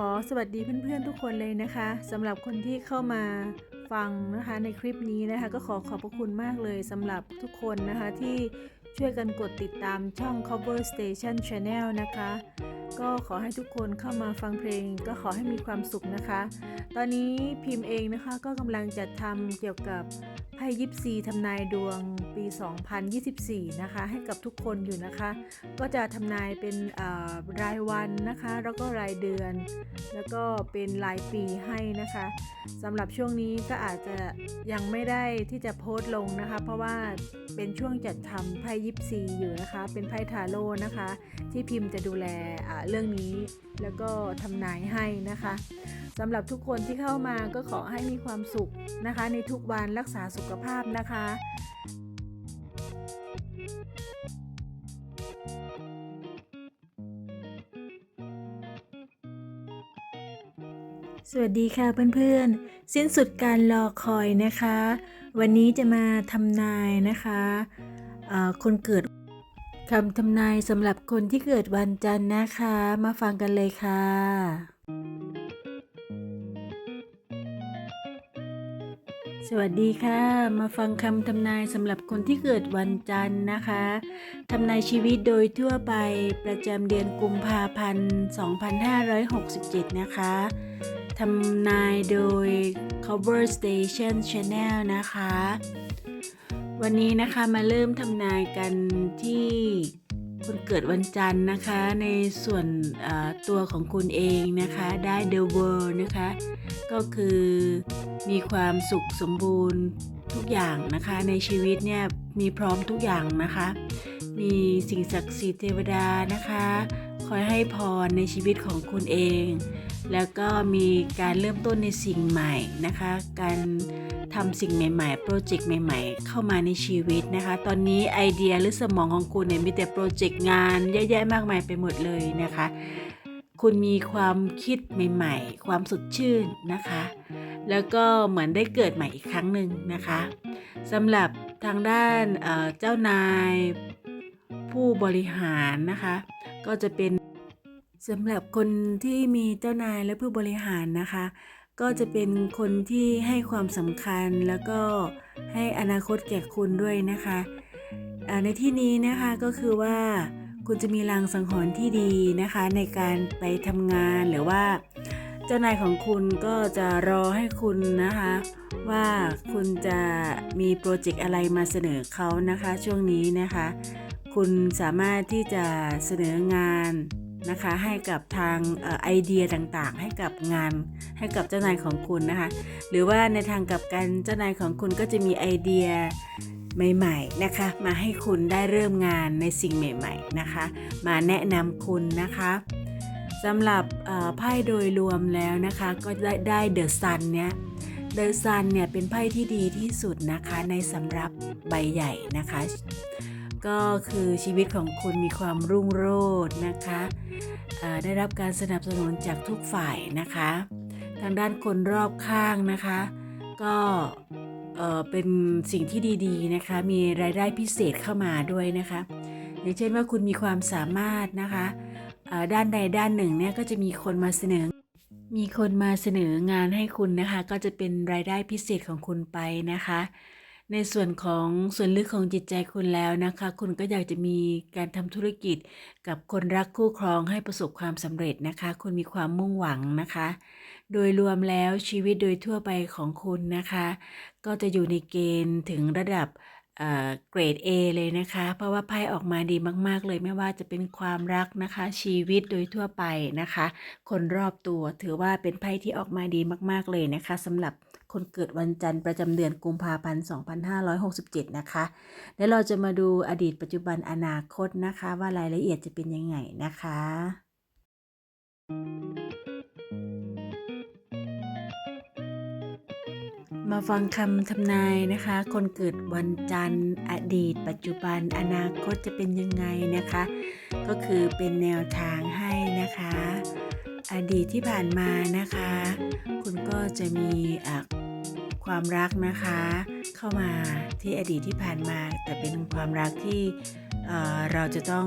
ขอสวัสดีเพื่อนๆทุกคนเลยนะคะสำหรับคนที่เข้ามาฟังนะคะในคลิปนี้นะคะก็ขอขอบพระคุณมากเลยสำหรับทุกคนนะคะที่ช่วยกันกดติดตามช่อง Cover Station Channel นะคะ ก็ขอให้ทุกคนเข้ามาฟังเพลง ก็ขอให้มีความสุขนะคะ ตอนนี้พิมพ์เองนะคะก็กำลังจะทำเกี่ยวกับไพ่ยิปซีทำนายดวงปี 2024 นะคะ ให้กับทุกคนอยู่นะคะ ก็จะทำนายเป็นรายวันนะคะ แล้วก็รายเดือน แล้วก็เป็นรายปีให้นะคะสำหรับช่วงนี้ก็อาจจะยังไม่ได้ที่จะโพสต์ลงนะคะ เพราะว่าเป็นช่วงจัดทำไพ่ยิปซีอยู่นะคะ เป็นไพ่ทาโร่นะคะ ที่พิมพ์จะดูแลเรื่องนี้ แล้วก็ทำนายให้นะคะสำหรับทุกคนที่เข้ามาก็ขอให้มีความสุขนะคะ ในทุกวันรักษาสุขภาพนะคะสวัสดีค่ะเพื่อนๆ สิ้นสุดการรอคอยนะคะ วันนี้จะมาทำนายนะคะคนเกิด คำทำนายสำหรับคนที่เกิดวันจันทร์นะคะ มาฟังกันเลยค่ะ สวัสดีค่ะ มาฟังคำทำนายสำหรับคนที่เกิดวันจันทร์นะคะทำนายชีวิตโดยทั่วไปประจำเดือนกุมภาพันธ์ 2567 นะคะทำนายโดย Cover Station Channel นะคะ วันนี้นะคะมาเริ่มทำนายกันที่คนเกิดวันจันทร์นะคะ ในส่วนตัวของคุณเองนะคะได้ The World นะคะ ก็คือมีความสุขสมบูรณ์ทุกอย่างนะคะ ในชีวิตเนี่ยมีพร้อมทุกอย่างนะคะ มีสิ่งศักดิ์สิทธิ์เทวดานะคะ คอยให้พรในชีวิตของคุณเอง แล้วก็มีการเริ่มต้นในสิ่งใหม่นะคะ การทำสิ่งใหม่ๆ โปรเจกต์ใหม่ ๆ เข้ามาในชีวิตนะคะ ตอนนี้ไอเดียหรือสมองของคุณเนี่ยมีแต่โปรเจกต์งานเยอะแยะมากมายไปหมดเลยนะคะ คุณมีความคิดใหม่ ๆ ความสดชื่นนะคะ แล้วก็เหมือนได้เกิดใหม่อีกครั้งหนึ่งนะคะสำหรับทางด้านเเจ้านายผู้บริหารนะคะ ก็จะเป็นสำหรับคนที่มีเจ้านายและผู้บริหารนะคะ ก็จะเป็นคนที่ให้ความสำคัญแล้วก็ให้อนาคตแก่คุณด้วยนะคะในที่นี้นะคะก็คือว่าคุณจะมีลางสังหรณ์ที่ดีนะคะ ในการไปทำงานหรือว่า เจ้านายของคุณก็จะรอให้คุณนะคะ ว่าคุณจะมีโปรเจกต์อะไรมาเสนอเขานะคะ ช่วงนี้นะคะ คุณสามารถที่จะเสนองานนะคะ ให้กับทางออไอเดียต่างๆ ให้กับงานให้กับเจ้านายของคุณนะคะ หรือว่าในทางกลับกันเจ้านายของคุณก็จะมีไอเดียใหม่ๆนะคะ มาให้คุณได้เริ่มงานในสิ่งใหม่ ๆนะคะ มาแนะนำคุณนะคะสำหรับไพ่โดยรวมแล้วนะคะก็ได้เดอะซันเนี่ยเดอะซันเนี่ยเป็นไพ่ที่ดีที่สุดนะคะในสำหรับใบใหญ่นะคะ ก็คือชีวิตของคุณมีความรุ่งโรจน์นะคะได้รับการสนับสนุนจากทุกฝ่ายนะคะ ทางด้านคนรอบข้างนะคะ ก็เอ่อเป็นสิ่งที่ดีๆนะคะ มีรายได้พิเศษเข้ามาด้วยนะคะอย่างเช่นว่าคุณมีความสามารถนะคะด้านใดด้านหนึ่งเนี่ยก็จะมีคนมาเสนอ มีคนมาเสนองานให้คุณนะคะ ก็จะเป็นรายได้พิเศษของคุณไปนะคะ ในส่วนของส่วนลึกของจิตใจคุณแล้วนะคะ คุณก็อยากจะมีการทำธุรกิจกับคนรักคู่ครองให้ประสบความสำเร็จนะคะ คุณมีความมุ่งหวังนะคะ โดยรวมแล้วชีวิตโดยทั่วไปของคุณนะคะ ก็จะอยู่ในเกณฑ์ถึงระดับ เกรด A เลยนะคะ เพราะว่าไพ่ออกมาดีมาก ๆ เลยไม่ว่าจะเป็นความรักนะคะ ชีวิตโดยทั่วไปนะคะ คนรอบตัวถือว่าเป็นไพ่ที่ออกมาดีมาก ๆ เลยนะคะสำหรับคนเกิดวันจันทร์ประจำเดือนกุมภาพันธ์2567 นะคะเดี๋ยวเราจะมาดูอดีตปัจจุบันอนาคตนะคะ ว่ารายละเอียดจะเป็นยังไงนะคะ มาฟังคำทำนายนะคะ คนเกิดวันจันทร์ อดีต ปัจจุบัน อนาคตจะเป็นยังไงนะคะ ก็คือเป็นแนวทางให้นะคะ อดีตที่ผ่านมานะคะ คุณก็จะมีความรักนะคะ เข้ามาที่อดีตที่ผ่านมา แต่เป็นความรักที่เเราจะต้อง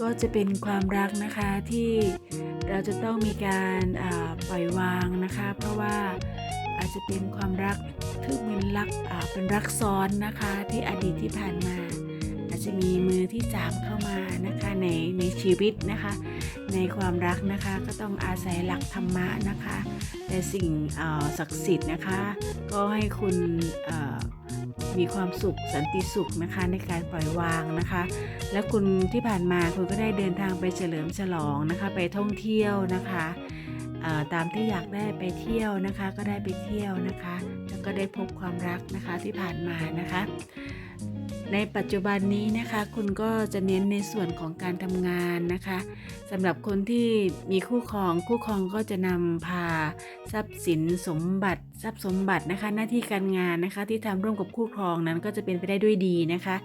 ก็จะเป็นความรักนะคะที่เราจะต้องมีการปล่อยวางนะคะ เพราะว่า อาจจะเป็นความรักที่เป็นรักเป็นรักซ้อนนะคะที่อดีตที่ผ่านมา อาจจะมีมือที่สามเข้ามานะคะในในชีวิตนะคะ ในความรักนะคะก็ต้องอาศัยหลักธรรมะนะคะแต่สิ่งศักดิ์สิทธิ์นะคะ ก็ให้คุณมีความสุขสันติสุขนะคะในการปล่อยวางนะคะ และคุณที่ผ่านมาคุณก็ได้เดินทางไปเฉลิมฉลองนะคะ ไปท่องเที่ยวนะคะ ตามที่อยากได้ไปเที่ยวนะคะ ก็ได้ไปเที่ยวนะคะ แล้วก็ได้พบความรักนะคะที่ผ่านมานะคะ ในปัจจุบันนี้นะคะ คุณก็จะเน้นในส่วนของการทำงานนะคะสำหรับคนที่มีคู่ครองคู่ครองก็จะนำพาทรัพย์สินสมบัติ ทรัพย์สมบัตินะคะ หน้าที่การงานนะคะ ที่ทำร่วมกับคู่ครองนั้นก็จะเป็นไปได้ด้วยดีนะคะ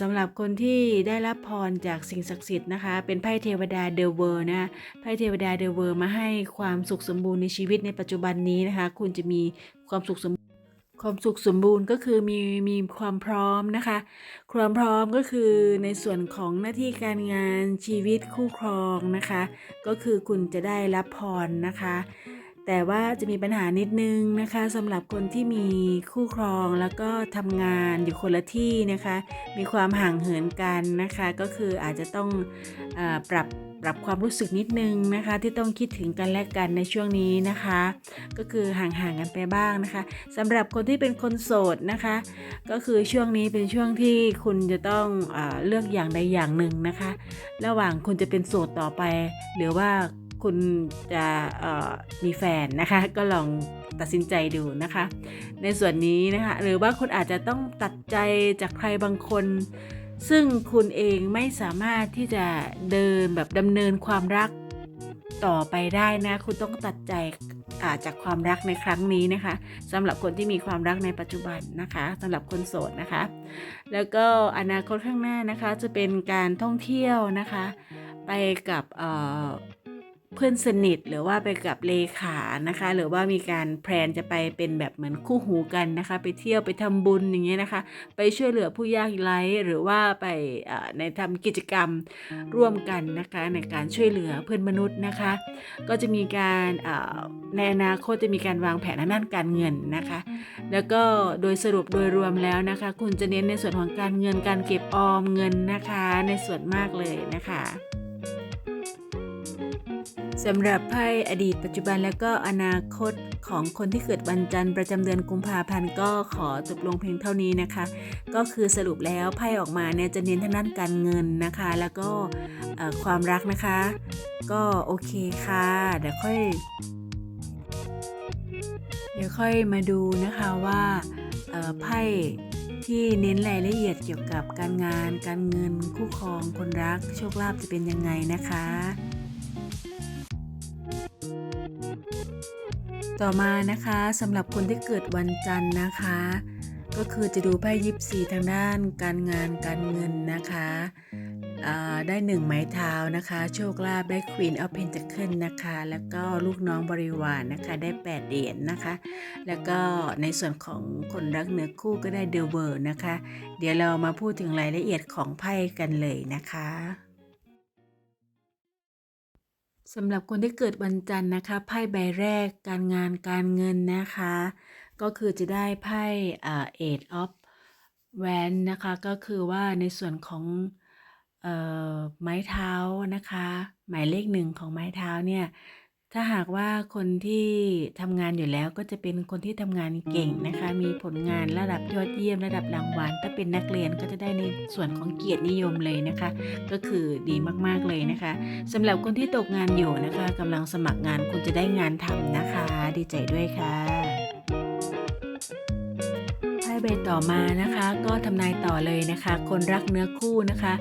สำหรับคนที่ได้รับพรจากสิ่งศักดิ์สิทธิ์นะคะ เป็นไพ่เทวดาเดลเวอร์นะไพ่เทวดาเดลเวอร์มาให้ความสุขสมบูรณ์ในชีวิตในปัจจุบันนี้นะคะ คุณจะมีความสุขสมความสุขสมบูรณ์ก็คือมีมีความพร้อมนะคะ ความพร้อมก็คือในส่วนของหน้าที่การงานชีวิตคู่ครองนะคะ ก็คือคุณจะได้รับพรนะคะ แต่ว่าจะมีปัญหานิดนึงนะคะสำหรับคนที่มีคู่ครองแล้วก็ทำงานอยู่คนละที่นะคะ มีความห่างเหินกันนะคะ ก็คืออาจจะต้องอปรับปรับความรู้สึกนิดนึงนะคะที่ต้องคิดถึงกันและกันในช่วงนี้นะคะ ก็คือห่างๆกันไปบ้างนะคะสำหรับคนที่เป็นคนโสดนะคะ ก็คือช่วงนี้เป็นช่วงที่คุณจะต้องอเลือกอย่างใดอย่างหนึ่งนะคะ ระหว่างคุณจะเป็นโสดต่อไป หรือว่า คุณจะมีแฟนนะคะก็ลองตัดสินใจดูนะคะ ในส่วนนี้นะคะหรือว่าคุณอาจจะต้องตัดใจจากใครบางคน ซึ่งคุณเองไม่สามารถที่จะเดินแบบดำเนินความรักต่อไปได้นะ คุณต้องตัดใจจากความรักในครั้งนี้นะคะสำหรับคนที่มีความรักในปัจจุบันนะคะสำหรับคนโสดนะคะ แล้วก็อนาคตข้างหน้านะคะจะเป็นการท่องเที่ยวนะคะ ไปกับ เพื่อนสนิทหรือว่าไปกับเลขานะคะ หรือว่ามีการแพลนจะไปเป็นแบบเหมือนคู่หูกันนะคะ ไปเที่ยวไปทำบุญอย่างเงี้ยนะคะ ไปช่วยเหลือผู้ยากไร้หรือว่าไปในทำกิจกรรมร่วมกันนะคะ ในการช่วยเหลือเพื่อนมนุษย์นะคะ ก็จะมีการในอนาคตจะมีการวางแผนด้านการเงินนะคะ แล้วก็โดยสรุปโดยรวมแล้วนะคะ คุณจะเน้นในส่วนของการเงินการเก็บออมเงินนะคะ ในส่วนมากเลยนะคะ สำหรับไพ่อดีตปัจจุบันแล้วก็อนาคตของคนที่เกิดวันจันทร์ประจำเดือนกุมภาพันธ์ก็ขอจบลงเพียงเท่านี้นะคะ ก็คือสรุปแล้วไพ่ออกมาเนี่ยจะเน้นทางด้านการเงินนะคะ แล้วก็ความรักนะคะ ก็โอเคค่ะเดี๋ยวค่อย เดี๋ยวค่อยมาดูนะคะว่าไพ่ที่เน้นรายละเอียดเกี่ยวกับการงาน การเงินคู่ครองคนรักโชคลาภจะเป็นยังไงนะคะ ต่อมานะคะสำหรับคนที่เกิดวันจันทร์นะคะ ก็คือจะดูไพ่ยิปซีทางด้านการงานการเงินนะคะได้หนึ่งไม้เท้านะคะ โชคลาภได้ Queen of Pentacles นะคะ แล้วก็ลูกน้องบริวารนนะคะได้8เหรียญนนะคะ แล้วก็ในส่วนของคนรักเนื้อคู่ก็ได้เดลเวอร์นะคะ เดี๋ยวเรามาพูดถึงรายละเอียดของไพ่กันเลยนะคะ สำหรับคนที่เกิดวันจันทร์นะคะไพ่ใบแรกการงานการเงินนะคะ ก็คือจะได้ไพ่เอ่อ eight of wands นะคะก็คือว่าในส่วนของเอ่อไม้เท้านะคะ หมายเลขหนึ่งของไม้เท้าเนี่ย ถ้าหากว่าคนที่ทำงานอยู่แล้วก็จะเป็นคนที่ทำงานเก่งนะคะ มีผลงานระดับยอดเยี่ยมระดับรางวัลถ้าเป็นนักเรียนก็จะได้ในส่วนของเกียรตินิยมเลยนะคะ ก็คือดีมากๆเลยนะคะสำหรับคนที่ตกงานอยู่นะคะกำลังสมัครงานคุณจะได้งานทำนะคะ ดีใจด้วยค่ะ ใบต่อมานะคะ ก็ทำนายต่อเลยนะคะ คนรักเนื้อคู่นะคะ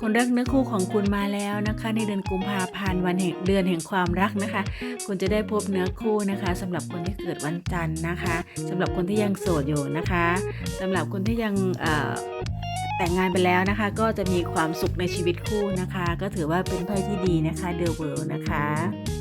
คนรักเนื้อคู่ของคุณมาแล้วนะคะ ในเดือนกุมภาพันธ์วันแห่งเดือนแห่งความรักนะคะ คุณจะได้พบเนื้อคู่นะคะสำหรับคนที่เกิดวันจันทร์นะคะสำหรับคนที่ยังโสดอยู่นะคะสำหรับคนที่ยังแต่งงานไปแล้วนะคะ ก็จะมีความสุขในชีวิตคู่นะคะ ก็ถือว่าเป็นไพ่ที่ดีนะคะเดอะเวิลด์นะคะ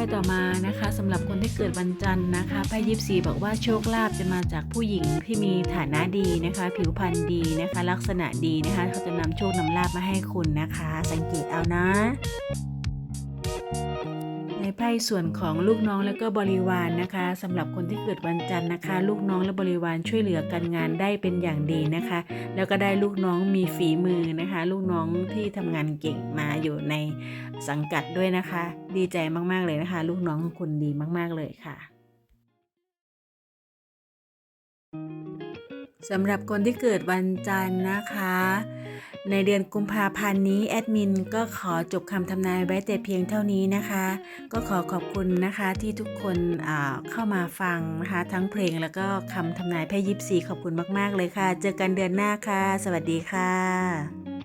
พ่พ่ต่อมานะคะสำหรับคนที่เกิดวันจันทร์นะคะไพ่ยิปซีบอกว่าโชคลาภจะมาจากผู้หญิงที่มีฐานะดีนะคะ ผิวพรรณดีนะคะ ลักษณะดีนะคะ เขาจะนำโชคนำลาภมาให้คุณนะคะ สังเกตเอานะ ในไพ่ส่วนของลูกน้องและก็บริวารนนะคะสำหรับคนที่เกิดวันจันทร์นะคะ ลูกน้องและบริวารช่วยเหลือกันงานได้เป็นอย่างดีนะคะ แล้วก็ได้ลูกน้องมีฝีมือนะคะ ลูกน้องที่ทำงานเก่งมาอยู่ในสังกัดด้วยนะคะ ดีใจมากๆเลยนะคะ ลูกน้องของคุณดีมาก ๆเลยค่ะ สำหรับคนที่เกิดวันจันทร์นะคะ ในเดือนกุมภาพันธ์นี้แอดมินก็ขอจบคำทำนายไว้แต่เพียงเท่านี้นะคะ ก็ขอขอบคุณนะคะที่ทุกคนเข้ามาฟังนะคะ ทั้งเพลงแล้วก็คำทำนายแพ่ยิปซีขอบคุณมาก ๆ เลยค่ะ เจอกันเดือนหน้าค่ะ สวัสดีค่ะ